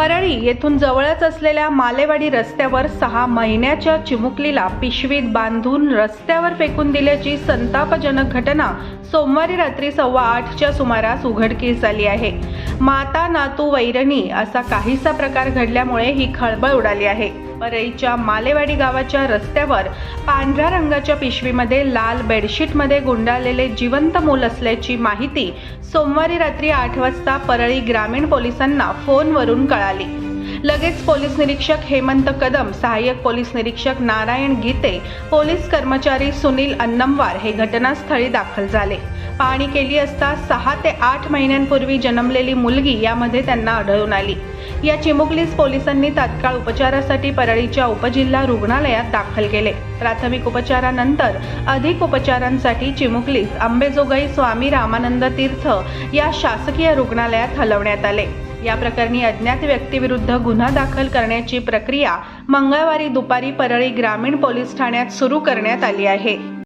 परळी येथून जवळच असलेल्या मालेवाडी रस्त्यावर सहा महिन्याच्या चिमुकलीला पिशवीत बांधून रस्त्यावर फेकून दिल्याची संतापजनक घटना सोमवारी रात्री सव्वा आठच्या सुमारास उघडकीस आली आहे. माता नातू वैरणी असा काहीसा प्रकार घडल्यामुळे ही खळबळ उडाली आहे. परईच्या मालेवाडी गावाच्या रस्त्यावर पांढऱ्या रंगाच्या पिशवीमध्ये लाल बेडशीटमध्ये गुंडाळलेले जिवंत मूल असल्याची माहिती सोमवारी रात्री आठ वाजता परळी ग्रामीण पोलिसांना फोनवरून कळाली. लगेच पोलीस निरीक्षक हेमंत कदम सहाय्यक पोलीस निरीक्षक नारायण गीते पोलीस कर्मचारी सुनील अन्नमवार हे घटनास्थळी दाखल झाले. पाहणी केली असता सहा ते आठ महिन्यांपूर्वी जन्मलेली मुलगी यामध्ये त्यांना आढळून आली. या चिमुकलीस पोलिसांनी तात्काळ उपचारासाठी परळीच्या उपजिल्हा रुग्णालयात दाखल केले. प्राथमिक उपचारानंतर अधिक उपचारांसाठी चिमुकलीस अंबेजोगाई स्वामी रामानंद तीर्थ या शासकीय रुग्णालयात हलवण्यात आले. या प्रकरणी अज्ञात व्यक्तीविरुद्ध गुन्हा दाखल करण्याची प्रक्रिया मंगळवारी दुपारी परळी ग्रामीण पोलीस ठाण्यात सुरू करण्यात आली आहे.